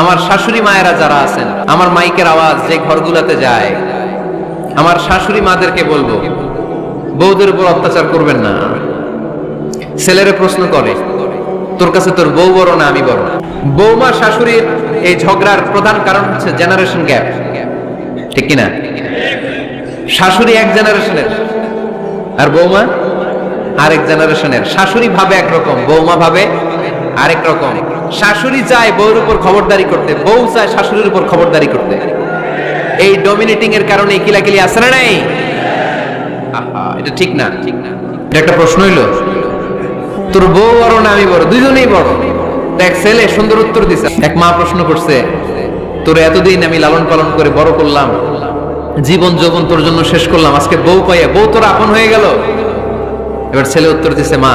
আমার শাশুড়ি মায়েরা যারা আছেন, আমার মাইকের আওয়াজ যে ঘরগুলাতে যায়, আমার শাশুড়ি মাদেরকে বলব, বউদের উপর অত্যাচার করবেন না। ছেলেরা প্রশ্ন করে, তোর কাছে তোর বউ বড় না আমি বড়? বৌমা শাশুড়ির এই ঝগড়ার প্রধান কারণ হচ্ছে জেনারেশন গ্যাপ ঠিক কিনা? শাশুড়ি এক জেনারেশনের আর বৌমা আরেক জেনারেশনের শাশুড়ি ভাবে একরকম বৌমা ভাবে আরেক রকম। শাশুড়ি চায় বউর উপর খবরদারি করতে, বউ চায় শাশুড়ির উপর খবরদারি করতে। এই ডমিনেটিং এর কারণে কিলাকিলি আসে না নাই? এটা ঠিক না। ঠিক না একটা প্রশ্ন হইল। তোর বউ বড় না, আমি বড়, দুইজনেই বড়। এক ছেলে, সুন্দর উত্তর দিছে। এক মা প্রশ্ন করছে, তোর এতদিন আমি লালন পালন করে বড় করলাম, জীবন যৌবন তোর জন্য শেষ করলাম, আজকে বউ পাইয়া, বউ তোর আপন হয়ে গেল? এবার ছেলে উত্তর দিছে, মা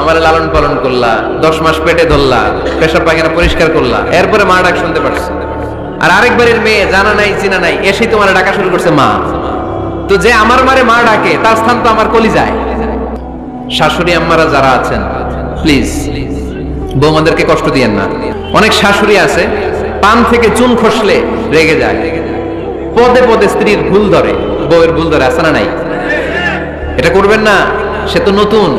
আমার লালন পালন করলা, দশ মাস পেটে ধরলা, পেশাব পায়খানা পরিষ্কার করলা, এরপরে মা ডাক শুনতে পারছ। আর আরেকবারের মেয়ে, জানা নাই, চিনা নাই, এসেই তোমার ডাকা শুরু করছে মা। তো যে আমার মারে মা ডাকে, তার স্থান তো আমার কলি যায় শাশুড়ি আম্মারা যারা আছেন প্লিজ বৌমাদেরকে কষ্ট দিয়েন না। অনেক শাশুড়ি আছে, পান থেকে চুন খসলে রেগে যায়। পদে পদে স্ত্রীর ভুল ধরে, বউয়ের ভুল ধরে আসে না নাই? এটা করবেন না, সে তো নতুন।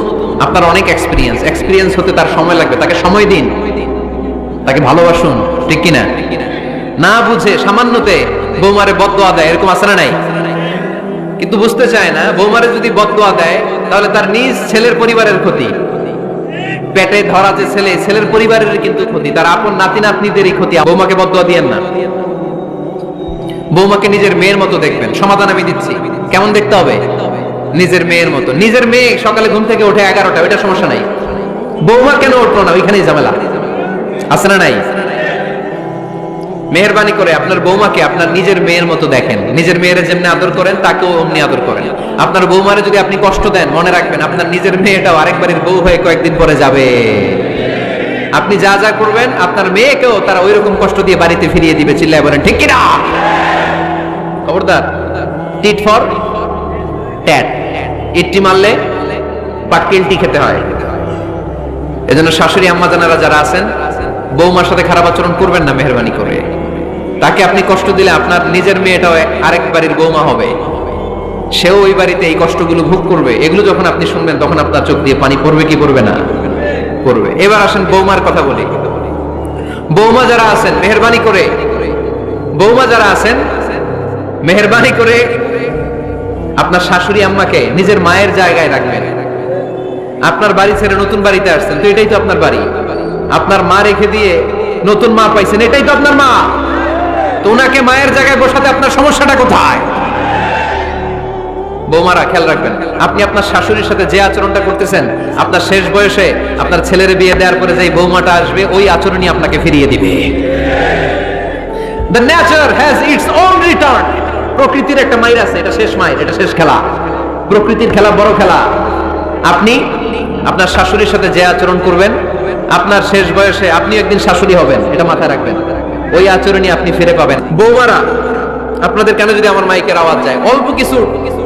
আপনার অনেক এক্সপিরিয়েন্স এক্সপিরিয়েন্স হতে তার সময় লাগবে। তাকে সময় দিন। তাকে ভালোবাসুন। ঠিক কিনা? না বুঝে সামান্যতে বৌমারে বদোয়া দেয়, এরকম আসে না নাই? কিন্তু বুঝতে চায় না, বৌমারে যদি বদোয়া দেয়, তাহলে তার নিজ ছেলের পরিবারের ক্ষতি। পেটে ধরা যে ছেলে, ছেলের পরিবারের কিন্তু ক্ষতি। তার আপন নাতি নাতনিদেরই ক্ষতি। বৌমাকে বদোয়া দিয়েন না। বৌমাকে নিজের মেয়ের মতো দেখবেন। সমাধান আমি দিচ্ছি। কেমন দেখতে হবে? নিজের মেয়ের মতো। নিজের মেয়ে সকালে ঘুম থেকে ওঠে এগারোটা ওইটা সমস্যা নাই। বৌমা কেন উঠল না? ওইখানেই ঝামেলা। আছে না নাই? মেহরবানি করে আপনার বৌমাকে আপনার নিজের মেয়ের মতো দেখেন। নিজের মেয়ের যেমনি আদর করেন, তাকেও অমনি আদর করেন। আপনার বৌমারে যদি আপনি কষ্ট দেন, মনে রাখবেন আপনার নিজের মেয়েটাও আরেকবারের বউ হয়ে কয়েকদিন পরে যাবে। আপনি যা যা করবেন, আপনার মেয়েকেও তারা ওই রকম কষ্ট দিয়ে বাড়িতে ফিরিয়ে দিবে, চিল্লায় বলেন, ঠিক কিনা খবরদার, টিট ফর ট্যাট। ইটটি মারলে পাটকিলটি খেতে হয়। এজন্য শাশুড়ি, আম্মা জানারা যারা আছেন, বৌমার সাথে খারাপ আচরণ করবেন না, মেহরবানি করে। তাকে আপনি কষ্ট দিলে আপনার নিজের মেয়েটাও আরেক বাড়ির বৌমা হবে। সেও ওই বাড়িতে এই কষ্টগুলো ভোগ করবে। এগুলো যখন আপনি শুনবেন, তখন আপনার চোখ দিয়ে পানি পড়বে কি পড়বে না? পড়বে। এবার আসেন বৌমার কথা বলি। বৌমা যারা আছেন, মেহরবানি করে। বৌমা যারা আছেন, মেহরবানি করে আপনার শাশুড়ি আম্মাকে নিজের মায়ের জায়গায় রাখবেন। আপনার বাড়ি ছেড়ে নতুন বাড়িতে আসছেন, তো এটাই তো আপনার বাড়ি। আপনার মা রেখে দিয়ে নতুন মা পাইছেন, এটাই তো আপনার মা। তো ওনাকে মায়ের জায়গায় বসাতে আপনার সমস্যাটা কোথায়? বৌমারা, খেয়াল রাখবেন, আপনি আপনার শাশুড়ির সাথে যে আচরণটা করতেছেন, আপনার শেষ বয়সে আপনার ছেলের বিয়ে দেওয়ার পরে যে বৌমাটা আসবে, ওই আচরণই আপনাকে ফিরিয়ে দিবে। The nature has its own return প্রকৃতির একটা মাইর আছে, এটা শেষ মাইর, এটা শেষ খেলা। প্রকৃতির খেলা বড় খেলা। আপনি আপনার শাশুড়ির সাথে যে আচরণ করবেন, আপনার শেষ বয়সে আপনি একদিন শাশুড়ি হবেন, এটা মাথায় রাখবেন। ওই আচরণই আপনি ফিরে পাবেন। বৌমারা, আপনাদের কেন যদি আমার মাইকের আওয়াজ যায়, অল্প কিছু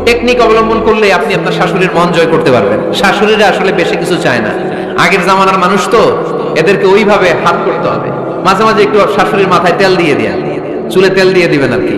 টেকনিক অবলম্বন করলে আপনি আপনার শাশুড়ির মন জয় করতে পারবেন। শাশুড়িরা আসলে বেশি কিছু চায় না। আগের জামানার মানুষ তো এদেরকে ওইভাবে হাত করতে হবে। মাঝে মাঝে একটু শাশুড়ির মাথায় তেল দিয়ে দেন। চুলে তেল দিয়ে দিবেন আর কি।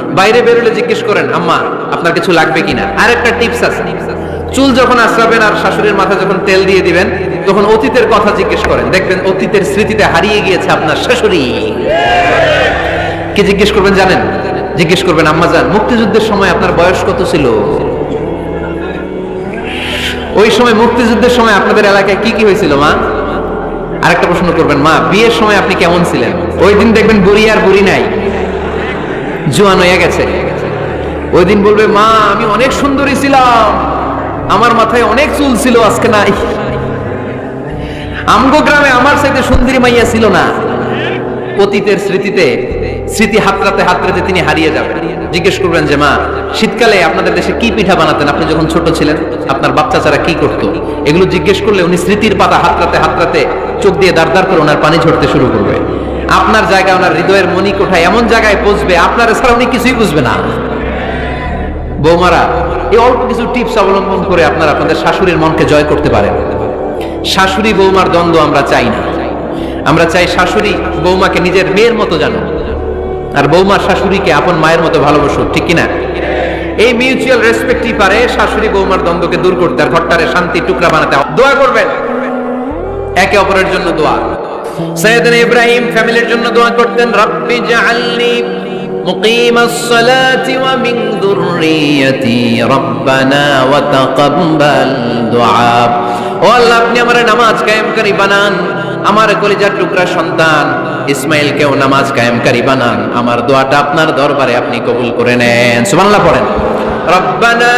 বাইরে বেরোলে জিজ্ঞেস করেন, আম্মা, আপনার কিছু লাগবে কিনা? আরেকটা টিপস আছে। চুল যখন আশ্রাবেন আর শাশুড়ির মাথা যখন তেল দিয়ে দিবেন, তখন অতীতের কথা জিজ্ঞেস করেন। দেখবেন অতীতের স্মৃতিতে হারিয়ে গিয়েছে আপনার শাশুড়ি। কি জিজ্ঞেস করবেন জানেন? জিজ্ঞেস করবেন আম্মাজান মুক্তিযুদ্ধের সময় আপনার বয়স কত ছিল? ওই সময় মুক্তিযুদ্ধের সময় আপনাদের এলাকায় কি কি হয়েছিল, মা? আরেকটা প্রশ্ন করবেন, মা, বিয়ের সময় আপনি কেমন ছিলেন? ওই দিন দেখবেন বুড়ি আর বুড়ি নাই। জোয়ান হয়ে গেছে। ওই দিন বলবে, মা, আমি অনেক সুন্দরী ছিলাম। আমার মাথায় অনেক চুল ছিল আজকে নাই। আমগো গ্রামে আমার সাথে সুন্দরী মাইয়া ছিল না। অতীতের স্মৃতিতে, স্মৃতি হাতরাতে হাতরাতে তিনি হারিয়ে যাবেন। জিজ্ঞেস করবেন যে, মা, শীতকালে আপনাদের দেশে কি পিঠা বানাতেন? আপনি যখন ছোট ছিলেন, আপনার বাচ্চা চারা কি করতো? এগুলো জিজ্ঞেস করলে উনি স্মৃতির পাতা হাতরাতে হাতরাতে চোখ দিয়ে দাঁড় দাঁড় করে ওনার পানি ঝরতে শুরু করবে। আপনার জায়গায় ওনার হৃদয়ের মনি কোঠায় এমন জায়গায় পৌঁছবে, আপনার ছাড়া উনি কিছুই বুঝবে না। বৌমারা, এই অল্প কিছু টিপস অবলম্বন করে আপনারা আপনাদের শাশুড়ির মনকে জয় করতে পারেন। শাশুড়ি বৌমার দ্বন্দ্ব আমরা চাই না। আমরা চাই শাশুড়ি বৌমাকে নিজের মেয়ের মতো জানো আর বৌমার শাশুড়িকে আপন মায়ের মতো ভালোবাসো ঠিক কিনা? এই মিউচুয়াল রেসপেক্টই পারে শাশুড়ি বৌমার দ্বন্দ্বকে দূর করতে, আর ঘরটারে শান্তি টুকরা বানাতে দোয়া করবেন। একে অপরের জন্য দোয়া। সৈয়দিন ইব্রাহিম ফ্যামিলির জন্য দোয়া করতেন, রব্বি জাআলনি মুকিমাস সালাতি ওয়া মিন যুররিয়াতি রব্বানা ওয়া তাকাব্বাল দুআ। ও আল্লাহ, আপনি আমার নামাজ কায়েমকারী বানান, আমার কলিজার টুকরা সন্তান ইসমাইলকেও নামাজ কায়েমকারী বানান, আমার দোয়াটা আপনার দরবারে আপনি কবুল করে নেন। সুবহানাল্লাহ পড়েন, রব্বানা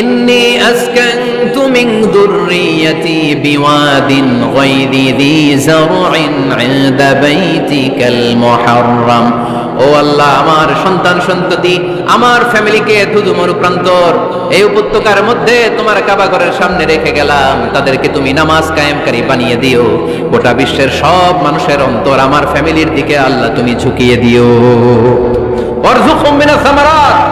ইন্নি আসকান্তু মিন যুররিয়াতি বিওয়াদিন গায়রি যি যারউইন ইনদা বাইতিকাল মুহাররাম। ও আল্লাহ, আমার সন্তান সন্ততি, আমার ফ্যামিলিকে তুদু মরুপ্রান্তর এই উপত্যকার মধ্যে তোমার কাবাগরের সামনে রেখে গেলাম। তাদেরকে তুমি নামাজ কায়েমকারী বানিয়ে দিও। গোটা বিশ্বের সব মানুষের অন্তর আমার ফ্যামিলির দিকে আল্লাহ তুমি ঝুঁকিয়ে দিও। অর্ধ কম্বিনা সামারাত।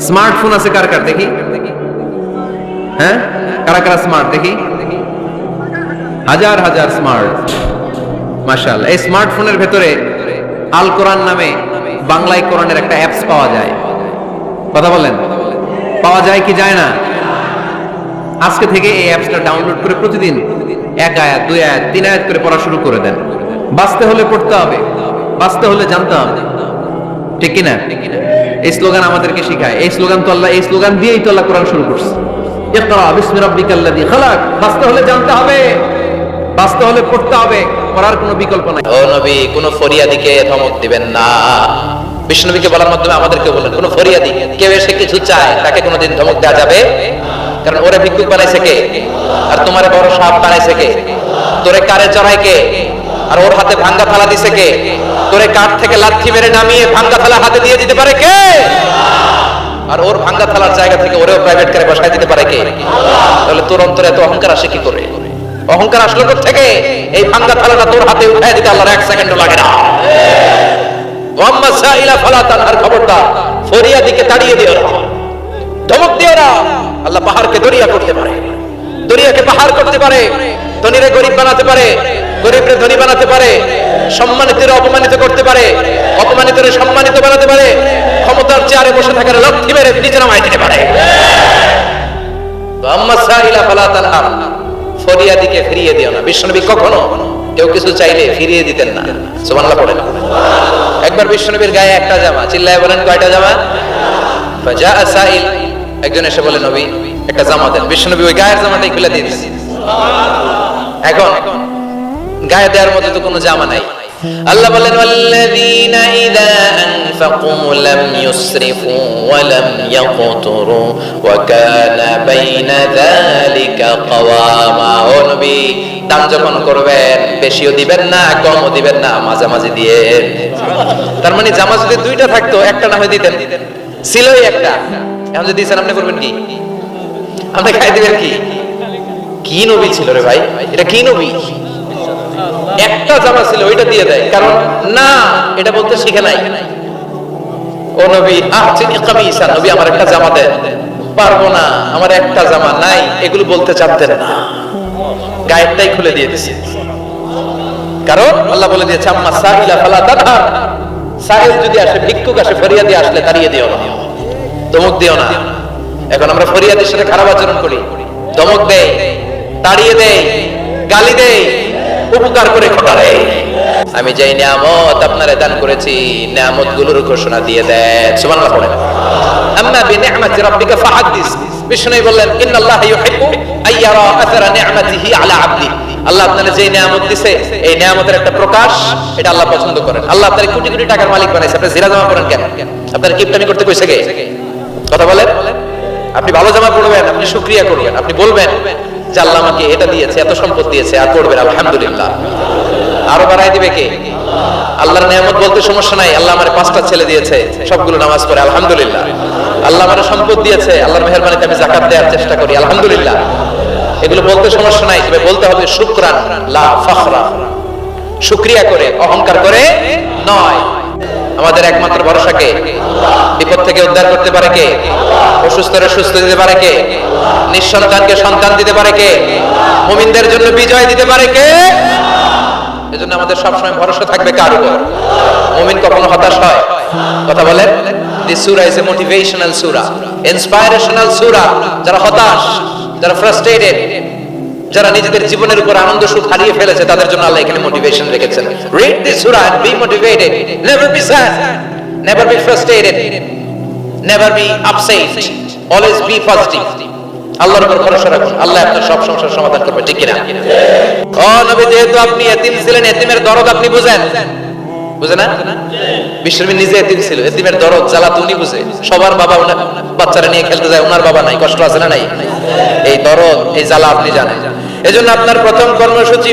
স্মার্টফোন আছে কার কার দেখি? হ্যাঁ? কারা কারা স্মার্ট দেখি? হাজার হাজার স্মার্ট মাশাল এই স্মার্টফোনের ভেতরে আল কোরআন নামে বাংলায় কোরআনের একটা অ্যাপস পাওয়া যায়। কথা বলেন পাওয়া যায় কি যায় না? আজকে থেকে এই অ্যাপসটা ডাউনলোড করে প্রতিদিন এক আয়াত, দুই আয়াত, তিন আয়াত করে পড়া শুরু করে দেন। বাঁচতে হলে পড়তে হবে। বাঁচতে হলে জানতে হবে। ঠিক কিনা? এই স্লোগান আমাদেরকে শিখায়। এই স্লোগান তো আল্লাহ এই স্লোগান দিয়েই তো আল্লাহ কোরআন শুরু করছে। কোনো কিছু চায়, তাকে কোনোদিন ধমক দেওয়া যাবে? কারণ ওরে ভিক্ষুক বানাইছে কে? আর তোমারে বড় সাপ বানাইছে কে? তোরে কারে চড়াই কে? আর ওর হাতে ভাঙ্গা থালা দিছে কে? তোরে কাঠ থেকে লাথি মেরে নামিয়ে ভাঙ্গা থালা হাতে দিয়ে দিতে পারে কে? আর ওর ভাঙ্গা থালার জায়গা থেকে ওরেও প্রাইভেট কারে বসাই দিতে পারে কে? তাহলে তোর অন্তরে এত অহংকার আসে কি করে? অহংকার আসলো থেকে এই ভাঙ্গা থালাটা তোর হাতে উঠায় দিতে আল্লাহর এক সেকেন্ডও লাগে না। ওয়াম্মা সাইলা ফালা তানহার ফরিয়া দিকে তাড়িয়ে দিও না। ধমক দিও না। আল্লাহ পাহাড়কে দরিয়া করতে পারে। দরিয়াকে পাহাড় করতে পারে। ধনীরে গরিব বানাতে পারে। গরিবরে ধনী বানাতে পারে, সম্মানিতের অপমানিত করতে পারে, অপমানিতরে সম্মানিত বানাতে পারে, ক্ষমতার চেয়ারে বসে থাকার লক্ষ্মী মেরে নিচে নামাই দিতে পারে। ফিরিয়ে কখনো কেউ কিছু চাইলে ফিরিয়ে দিতেন না। একবার গায়ে একটা জামা, চিল্লায় বলেন জামা? একজন এসে একটা ওই গায়ের খুলে দিয়ে এখন গায়ে দেওয়ার মতো তো কোনো জামা নাই। আল্লাহ বলেন, ওয়াল্লাযীনা ইযা আনফাকু লাম ইউসরিফু ওয়া লাম ওয়া কানা বাইনা যালিকা ও নবী দান যখন করবেন, বেশিও দিবেন না, কমও দিবেন না, মাঝামাঝি দিয়ে। তার মানে জামা যদি দুইটা থাকতো, একটা না হয়ে দিতেন। ছিলই একটা। এখন যদি আপনি করবেন কি? আপনি খাই দিবেন কি? কি নবী ছিল রে ভাই? এটা কি নবী? একটা জামা ছিল, ওইটা দিয়ে দেয়। কারণ, না, এটা বলতে শিখে নাই। ও নবী কামিসা নবী আমার একটা জামা দেন। পারব না, আমার একটা জামা নাই, এগুলো বলতে না। গায়েরটাই খুলে দিয়ে কারণ, আল্লাহ বলে দিয়েছে, আম্মা সাহিলা ফালা যদি আসে, ভিক্ষুক আসে, ফরিয়াদি আসলে তাড়িয়ে দিও না। ধমক দিও না। এখন আমরা ফরিয়াদির সাথে খারাপ আচরণ করি। দমক দেয়, তাড়িয়ে দেয়, গালি দেয়। উপকার করে খোটারে। আমি যেই নিয়ামত আপনারে দান করেছি নিয়ামতগুলোর ঘোষণা দিয়ে দেন। পড়েন। ফাহাদ্দিস। বিষ্ণু বললেন, ইন্নাল্লাহ ইউহিব্বু আইয়ারা নিআমাতিহি আলা আবদি। আল্লাহ যে নিয়ামত দিছে, এই নিয়ামতের একটা প্রকাশ, এটা আল্লাহ পছন্দ করেন। আল্লাহ আপনার কোটি কোটি টাকার মালিক বানাইছে। আপনি জিরা জমা করেন কেন? আপনার কিপটামি করতে কইছে কে? কথা বলেন? আপনি ভালো জামা পড়বেন, আপনি শুকরিয়া করবেন, আপনি বলবেন যে আল্লাহ আমাকে এটা দিয়েছে, এত সম্পদ দিয়েছে, আর পড়বেন আলহামদুলিল্লাহ। আরও বাড়াই দিবে কে? আল্লাহর নিয়ামত বলতে সমস্যা নাই, আল্লাহ আমার পাঁচটা ছেলে দিয়েছে, সবগুলো নামাজ পড়ে, আলহামদুলিল্লাহ। আল্লাহ আমার সম্পদ দিয়েছে, আল্লাহর মেহরবানিতে আমি জাকাত দেওয়ার চেষ্টা করি, আলহামদুলিল্লাহ। এগুলো বলতে সমস্যা নাই, তবে বলতে হবে শুক্রান, লা ফখরা। শুকরিয়া করে, অহংকার করে নয়। আমাদের একমাত্র ভরসা কে? বিপদ থেকে উদ্ধার করতে পারে কে? অসুস্থরে সুস্থ দিতে পারে কে? নিঃসন্তানকে সন্তান দিতে পারে কে? মুমিনদের জন্য বিজয় দিতে পারে কে? এজন্য আমাদের সবসময় ভরসা থাকবে কার উপর? মুমিন কখনো হতাশ হয়? কথা বলেন? দিস সূরা ইজ এ মোটিভেশনাল সূরা ইন্সপাইরেশনাল সূরা, যারা হতাশ, যারা ফ্রাস্ট্রেটেড যারা নিজেদের জীবনের উপর আনন্দ সুখ হারিয়ে ফেলেছে, তাদের জন্য আল্লাহ এখানে মোটিভেশন রেখেছেন। Read this Surah and be motivated never be sad never be frustrated never be upset always be positive আল্লাহর উপর ভরসা রাখুন। আল্লাহ আপনার সব সমস্যার সমাধান করবে, ঠিক কিনা? ও নবী, যেহেতু আপনি এতিম ছিলেন, এতিমের দরদ আপনি বুঝেন। বুঝে না? বিশ্বনবী নিজে এতিম ছিল, এতিমের দরদ, জ্বালা উনি বুঝে। সবার বাবা বাচ্চারা নিয়ে খেলতে যায় ওনার বাবা নাই, কষ্ট আছে না নাই? এই দরদ, এই জ্বালা আপনি জানেন। এজন্য আপনার প্রথম কর্মসূচি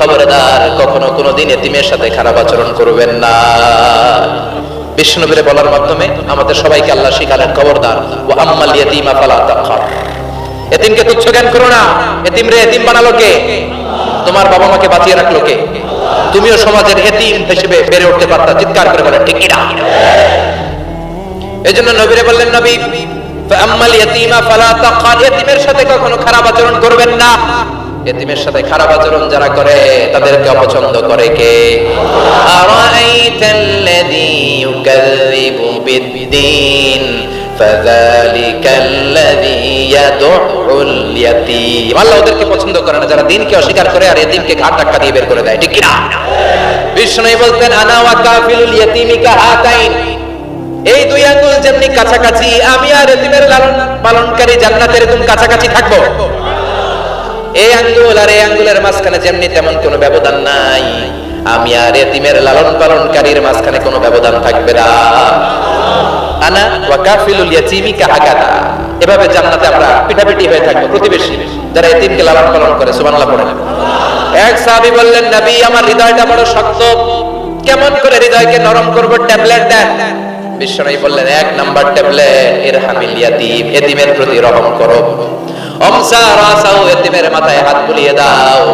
খবরদার, কখনো কোনোদিন এতিমের সাথে খারাপ আচরণ করবেন না। বিষ্ণুবীরে বলার মাধ্যমে আমাদের সবাইকে আল্লাহ শিখালেন, খবরদার ও আম্মাল ফালা তাকহার এতিমকে তুচ্ছ জ্ঞান করো না। এতিম রে, এতিম বানালো কে? তোমার বাবা মাকে বাঁচিয়ে রাখল কে? তুমিও সমাজের এতিম হিসেবে বেড়ে উঠতে পারতা। চিৎকার করে বলেন ঠিক কিনা এই জন্য নবীরে বললেন, নবী আম্মাল ইয়াতীমা ফালা তাকহার এতিমের সাথে কখনো খারাপ আচরণ করবেন না এতিমের সাথে খারাপ আচরণ যারা করে তাদেরকে অপছন্দ করে কে আরাইতাল্লাযী ইউকাযযিবু বিদ্দীন فذلك الذي يدعو اليتيم আল্লাহ ওদেরকে পছন্দ করে না যারা দিনকে অস্বীকার করে আর এতিমকে ঘাট ধাক্কা দিয়ে বের করে দেয় ঠিক কিনা বিষ্ণু বলতেন আনা ওয়া কাফিলুল ইয়াতিমি কাহাতাইন এই দুই আঙ্গুল যেমনি কাছাকাছি, আমি আর এতিমের লালন পালনকারী জান্নাতের এরকম কাছাকাছি থাকব। এই আঙ্গুল আর এই আঙ্গুলের মাঝখানে যেমনি তেমন কোনো ব্যবধান নাই। আমি আর এতিমের লালন পালনকারীর মাঝখানে কোনো ব্যবধান থাকবে না। আনা ওয়া কাফিলুল ইয়াতীমি কাহাকাদা এভাবে জান্নাতে আমরা পিঠাপিঠি হয়ে থাকব, প্রতিবেশী যারা এতিমকে লালন পালন করে, সুবহানাল্লাহ পড়েন এক সাহাবী বললেন, নবী, আমার হৃদয়টা বড় শক্ত। কেমন করে হৃদয়কে নরম করব, ট্যাবলেট দেন। বিশ্বনবী বললেন, এক নাম্বার ট্যাবলেট ইরহামিল ইয়াতীম, এতিমের প্রতি রহম করো। অমসা রাসাও এতিমের মাথায় হাত বুলিয়ে দাও।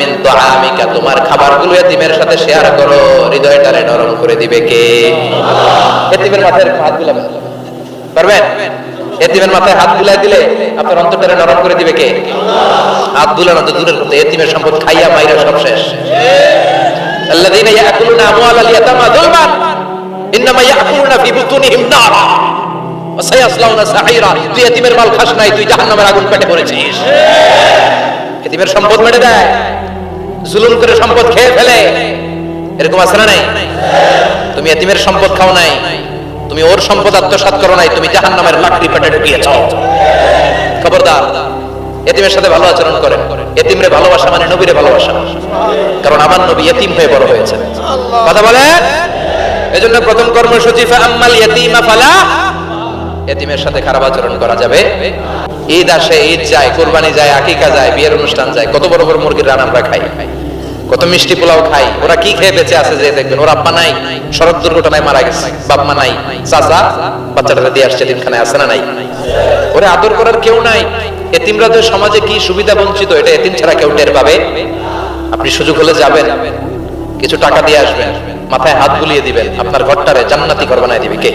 মিন তুআমিকা, তোমার খাবারগুলো এতিমের সাথে শেয়ার করো। হৃদয়টারে নরম করে দিবে কে? এতিমের মাথায় হাত বুলাবেন। পারবেন? এতিমের মাথায় হাত বুলাই দিলে আপনার অন্তরটারে নরম করে দিবে কে? হাত বুলানো তো দূরের কথা, এতিমের সম্পদ খাইয়া মাইরা সব শেষ। আল্লাযীনা ইয়াকুলুনা আমওয়ালাল ইয়াতামা যুলমান। ইন্নামা ইয়াকুলুনা ফি বুতুনিহিম নারা সায়াসলাউনা সাঈরা তুই এতিমের মাল খাস নাই, তুই জাহান্নামের আগুন পেটে পড়েছিস এতিমের সম্পদ মেরে দেয়। জুলুম করে সম্পদ খেয়ে ফেলে। এরকম আছে না নাই? তুমি এতিমের সম্পদ খাও নাই। তুমি ওর সম্পদ আত্মসাৎ করো নাই, তুমি জাহান্নামের লাকড়ি পেটে ঢুকিয়েছ খবরদার, এতিমের সাথে ভালো আচরণ করেন। এতিমরে ভালোবাসা মানে নবীরে ভালোবাসা। কারণ আমার নবী এতিম হয়ে বড় হয়েছে কথা বলেন? এজন্য প্রথম কর্মসূচি আম্মাল ইয়াতিমা ফালা সাথে খারাপ আচরণ করা যাবে। ঈদ আসে, ঈদ যায় যায়, আকিকা যায়, বিয়ের অনুষ্ঠান যায়, কত বড় বড় মুরগির রান আমরা খাই। কত মিষ্টি পোলাও খাই, ওরা কি খেয়ে বেঁচে আছে যে দেখবেন, ওর আব্বা নাই দুর্ঘটনায় মারা গেছে, বাপ মা নাই, চাচা, বাচ্চাটা দিয়ে আসছে দিনখানে, আছে না নাই? ওরে আদর করার কেউ নাই, এতিমরা তো সমাজে কি সুবিধা বঞ্চিত, এটা এতিম ছাড়া কেউ টের পাবে? আপনি সুযোগ হলে যাবেন, কিছু টাকা দিয়ে আসবেন। মাথায় হাত বুলিয়ে দিবেন। আপনার ঘরটারে জান্নাতি ঘর বানায় দিবে কে?